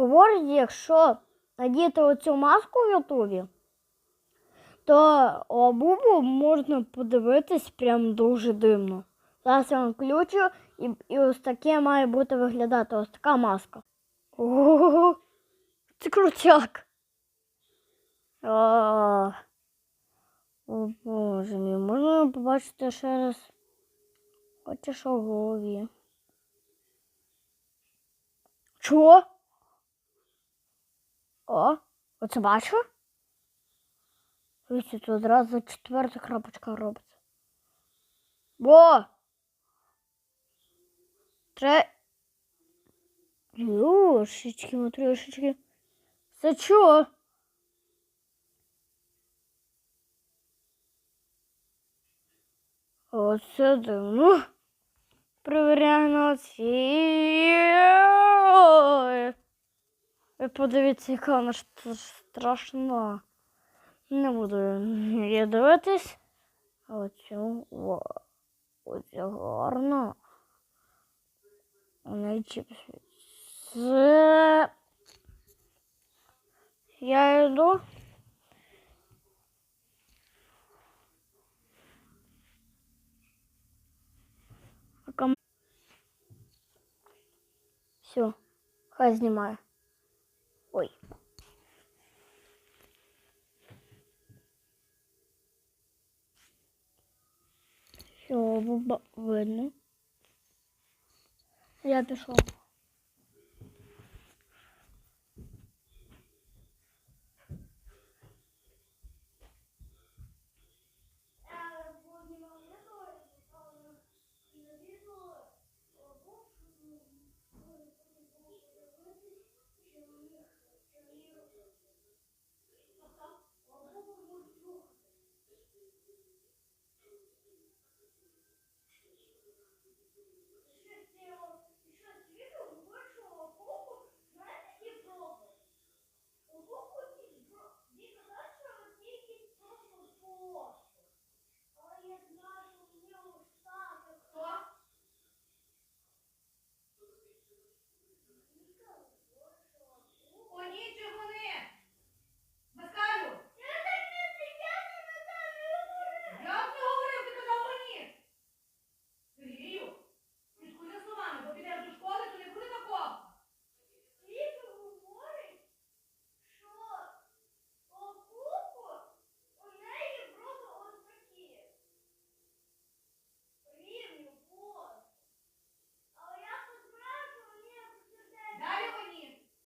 говорить, якщо надіти оцю маску в Ютубі, то обубу можна подивитись прям дуже дивно. Зараз я вам включу, і, і ось таке має бути виглядати ось така маска. Ого, це крутяк. А, О, боже мій, можна побачити ще раз. Що в голові. Чого? О, оце бачу? Дивіться, тут одразу четверта крапочка робиться. Бо! Тре... Юшечки, матрешечки. Це чого? Оце дивно. Ці. Ой. Ви подивіться, яка вона страшна. Не буду я дивитись. А Оцю. О, оцю гарно. Це. Я йду. Все, хай знімає. Ой. Все, видно. Я пішов.